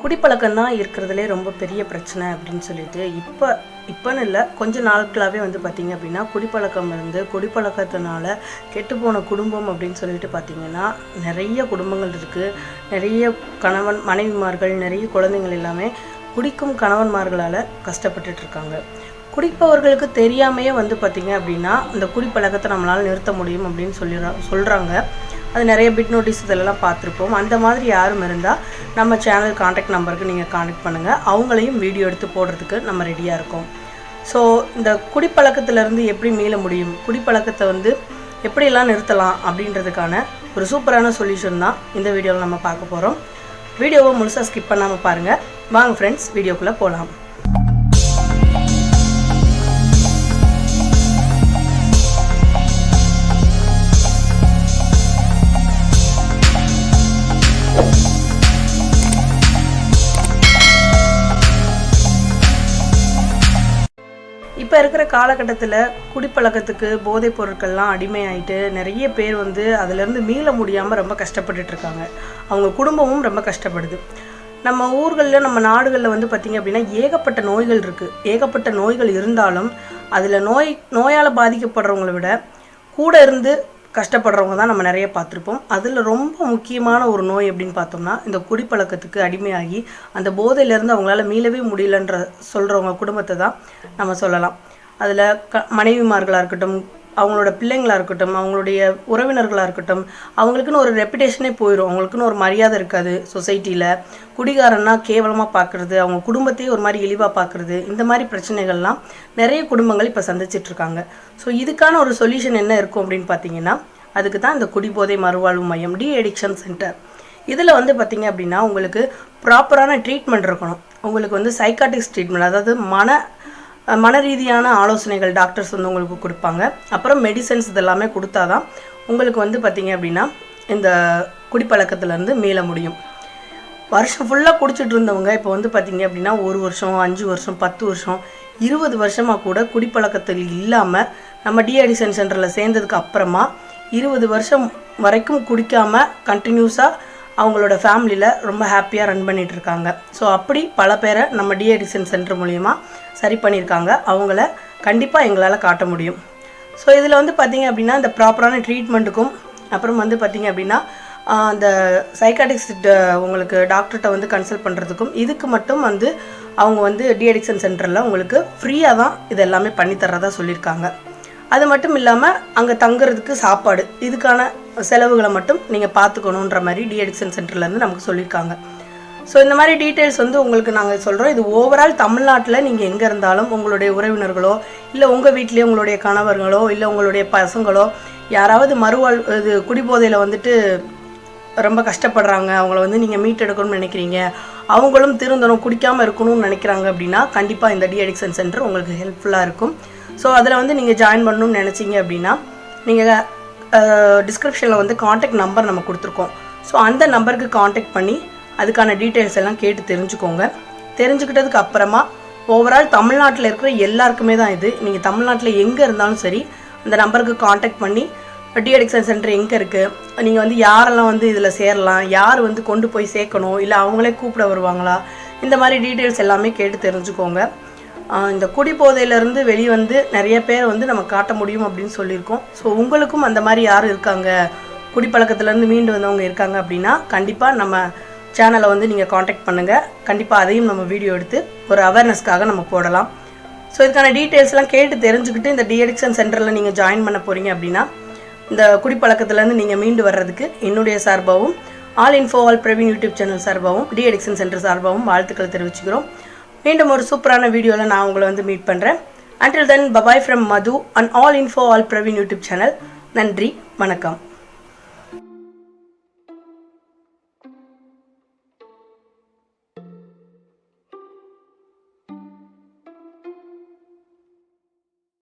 குடிப்பழக்கம் தான் இருக்கிறதுலே ரொம்ப பெரிய பிரச்சனை அப்படின்னு சொல்லிட்டு இப்போ இப்போன்னு இல்லை கொஞ்ச நாட்களாகவே வந்து பார்த்திங்க அப்படின்னா குடிப்பழக்கம் இருந்து குடிப்பழக்கத்தினால கெட்டுப்போன குடும்பம் அப்படின்னு சொல்லிட்டு பார்த்திங்கன்னா நிறைய குடும்பங்கள் இருக்குது நிறைய கணவன் மனைவிமார்கள் நிறைய குழந்தைங்கள் எல்லாமே குடிக்கும் கணவன்மார்களால் கஷ்டப்பட்டுட்டு இருக்காங்க. குடிப்பவர்களுக்கு தெரியாமையே வந்து பார்த்திங்க அப்படின்னா இந்த குடிப்பழக்கத்தை நம்மளால் நிறுத்த முடியும் அப்படின்னு சொல்லிடுறா சொல்கிறாங்க அது நிறைய பிட் நோட்டீஸ் இதெல்லாம் பார்த்துருப்போம். அந்த மாதிரி யாரும் இருந்தால் நம்ம சேனல் காண்டாக்ட் நம்பருக்கு நீங்கள் காண்டாக்ட் பண்ணுங்கள் அவங்களையும் வீடியோ எடுத்து போடுறதுக்கு நம்ம ரெடியாக இருக்கோம். ஸோ இந்த குடிப்பழக்கத்திலேருந்து எப்படி மீள முடியும்? குடிப்பழக்கத்தை வந்து எப்படியெல்லாம் நிறுத்தலாம் அப்படின்றதுக்கான ஒரு சூப்பரான சொல்யூஷன் தான் இந்த வீடியோவில் நம்ம பார்க்க போகிறோம் வீடியோவை முழுசாக ஸ்கிப் பண்ணாமல் பாருங்கள் வாங்க ஃப்ரெண்ட்ஸ் வீடியோக்குள்ளே போகலாம் இப்போ இருக்கிற காலகட்டத்தில் குடிப்பழக்கத்துக்கு போதைப் பொருட்கள்லாம் அடிமையாயிட்டு நிறைய பேர் வந்து அதிலேருந்து மீள முடியாமல் ரொம்ப கஷ்டப்பட்டுட்டு இருக்காங்க. அவங்க குடும்பமும் ரொம்ப கஷ்டப்படுது. நம்ம ஊர்களில் நம்ம நாடுகளில் வந்து பார்த்திங்க அப்படின்னா ஏகப்பட்ட நோய்கள் இருக்குது ஏகப்பட்ட நோய்கள் இருந்தாலும் அதில் நோய் நோயால் பாதிக்கப்படுறவங்கள விட கூட இருந்து கஷ்டப்படுறவங்க தான் நம்ம நிறைய பார்த்துருப்போம். அதில் ரொம்ப முக்கியமான ஒரு நோய் அப்படின்னு பார்த்தோம்னா இந்த குடிப்பழக்கத்துக்கு அடிமையாகி அந்த போதையிலேருந்து அவங்களால மீளவே முடியலன்ற சொல்கிறவங்க குடும்பத்தை தான் நம்ம சொல்லலாம். அதில் க மனைவிமார்களாக இருக்கட்டும் அவங்களோட பிள்ளைங்களாக இருக்கட்டும் அவங்களுடைய உறவினர்களாக இருக்கட்டும் அவங்களுக்குன்னு ஒரு ரெப்புடேஷனே போயிடும் அவங்களுக்குன்னு ஒரு மரியாதை இருக்காது சொசைட்டியில் குடிகாரன்னா கேவலமாக பார்க்குறது அவங்க குடும்பத்தையே ஒரு மாதிரி இழிவாக பார்க்குறது இந்த மாதிரி பிரச்சனைகள்லாம் நிறைய குடும்பங்கள் இப்போ சந்திச்சிட்ருக்காங்க ஸோ இதுக்கான ஒரு சொல்யூஷன் என்ன இருக்கும் அப்படின்னு பார்த்தீங்கன்னா அதுக்கு தான் இந்த குடிபோதை மறுவாழ்வு மையம் டி அடிக்ஷன் சென்டர் இதில் வந்து பார்த்திங்க அப்படின்னா உங்களுக்கு ப்ராப்பரான ட்ரீட்மெண்ட் இருக்கணும். உங்களுக்கு வந்து சைக்காட்டிக்ஸ் ட்ரீட்மெண்ட் அதாவது மன மன ரீதியான ஆலோசனைகள் டாக்டர்ஸ் வந்து உங்களுக்கு கொடுப்பாங்க. அப்புறம் மெடிசன்ஸ் இதெல்லாமே கொடுத்தாதான் உங்களுக்கு வந்து பார்த்திங்க அப்படின்னா இந்த குடிப்பழக்கத்துலேருந்து மீள முடியும். வருஷம் ஃபுல்லாக குடிச்சிட்டு இருந்தவங்க இப்போ வந்து பார்த்தீங்க அப்படின்னா ஒரு வருஷம் அஞ்சு வருஷம் பத்து வருஷம் இருபது வருஷமாக கூட குடிப்பழக்கத்தில் இல்லாமல் நம்ம டிஅடிஷன் சென்டரில் சேர்ந்ததுக்கு அப்புறமா இருபது வருஷம் வரைக்கும் குடிக்காமல் கண்டினியூஸாக அவங்களோட ஃபேமிலியில் ரொம்ப ஹாப்பியாக ரன் பண்ணிகிட்ருக்காங்க ஸோ அப்படி பல பேரை நம்ம டிஅடிஷன் சென்டர் மூலிமா சரி பண்ணியிருக்காங்க. அவங்கள கண்டிப்பாக எங்களால் காட்ட முடியும். ஸோ இதில் வந்து பார்த்தீங்க அப்படின்னா இந்த ப்ராப்பரான ட்ரீட்மெண்ட்டுக்கும் அப்புறம் வந்து பார்த்திங்க அப்படின்னா அந்த சைக்காட்டிக்ஸ்ட் உங்களுக்கு டாக்டர்கிட்ட வந்து கன்சல்ட் பண்ணுறதுக்கும் இதுக்கு மட்டும் வந்து அவங்க வந்து டிஎடிக்ஷன் சென்டரில் உங்களுக்கு ஃப்ரீயாக தான் இது எல்லாமே பண்ணித்தரதா சொல்லியிருக்காங்க. அது மட்டும் இல்லாமல் அங்கே தங்குறதுக்கு சாப்பாடு. இதுக்கான செலவுகளை மட்டும் நீங்கள் பார்த்துக்கணுன்ற மாதிரி டிஎடிக்ஷன் சென்டர்லேருந்து நமக்கு சொல்லியிருக்காங்க ஸோ இந்த மாதிரி டீட்டெயில்ஸ் வந்து உங்களுக்கு நாங்கள் சொல்கிறோம் இது ஓவரால் தமிழ்நாட்டில் நீங்கள் எங்கே இருந்தாலும் உங்களுடைய உறவினர்களோ இல்லை உங்கள் வீட்டிலேயே உங்களுடைய கணவர்களோ இல்லை உங்களுடைய பசங்களோ யாராவது மறுவாழ் இது குடிபோதையில் வந்துட்டு ரொம்ப கஷ்டப்படுறாங்க அவங்கள வந்து நீங்கள் மீட்டெடுக்கணும்னு நினைக்கிறீங்க அவங்களும் திருந்தணும் குடிக்காமல் இருக்கணும்னு நினைக்கிறாங்க அப்படின்னா கண்டிப்பாக இந்த டிஎடிக்ஷன் சென்டர் உங்களுக்கு ஹெல்ப்ஃபுல்லாக இருக்கும். ஸோ அதில் வந்து நீங்கள் ஜாயின் பண்ணணும்னு நினச்சிங்க அப்படின்னா நீங்கள் டிஸ்கிரிப்ஷனில் வந்து காண்டாக்ட் நம்பர் நம்ம கொடுத்துருக்கோம். ஸோ அந்த நம்பருக்கு காண்டாக்ட் பண்ணி அதுக்கான டீட்டெயில்ஸ் எல்லாம் கேட்டு தெரிஞ்சுக்கோங்க. தெரிஞ்சுக்கிட்டதுக்கு அப்புறமா ஓவரால் தமிழ்நாட்டில் இருக்கிற எல்லாருக்குமே தான் இது. நீங்கள் தமிழ்நாட்டில் எங்கே இருந்தாலும் சரி அந்த நம்பருக்கு காண்டாக்ட் பண்ணி டிஎடிக்ஷன் சென்டர் எங்கே இருக்குது நீங்கள் வந்து யாரெல்லாம் வந்து இதில் சேரலாம் யார் வந்து கொண்டு போய் சேர்க்கணும் இல்லை அவங்களே கூப்பிட வருவாங்களா இந்த மாதிரி டீட்டெயில்ஸ் எல்லாமே கேட்டு தெரிஞ்சுக்கோங்க. இந்த குடிபோதையிலேருந்து வெளியே வந்து நிறைய பேர் வந்து நம்ம காட்ட முடியும் அப்படின்னு சொல்லியிருக்கோம். ஸோ உங்களுக்கும் அந்த மாதிரி யார் இருக்காங்க? குடிப்பழக்கத்துலேருந்து மீண்டு வந்தவங்க இருக்காங்க அப்படின்னா கண்டிப்பாக நம்ம சேனலை வந்து நீங்கள் காண்டாக்ட் பண்ணுங்கள் கண்டிப்பாக அதையும் நம்ம வீடியோ எடுத்து ஒரு அவேர்னஸ்க்காக நம்ம போடலாம். ஸோ இதுக்கான டீட்டெயில்ஸ்லாம் கேட்டு தெரிஞ்சுக்கிட்டு இந்த டிஎடிக்ஷன் சென்டரில் நீங்கள் ஜாயின் பண்ண போகிறீங்க அப்படின்னா இந்த குடிப்பழக்கத்துலேருந்து நீங்கள் மீண்டு வர்றதுக்கு என்னுடைய சார்பாகவும் all info all Praveen YouTube channel சார்பாகவும் டிஎடிக்ஷன் சென்டர் சார்பாகவும் வாழ்த்துக்கள் தெரிவிச்சுக்கிறோம். மீண்டும் ஒரு சூப்பரான வீடியோவில் நான் உங்களை வந்து மீட் பண்ணுறேன் until then bye bye from Madhu and all info all Praveen YouTube channel நன்றி வணக்கம்.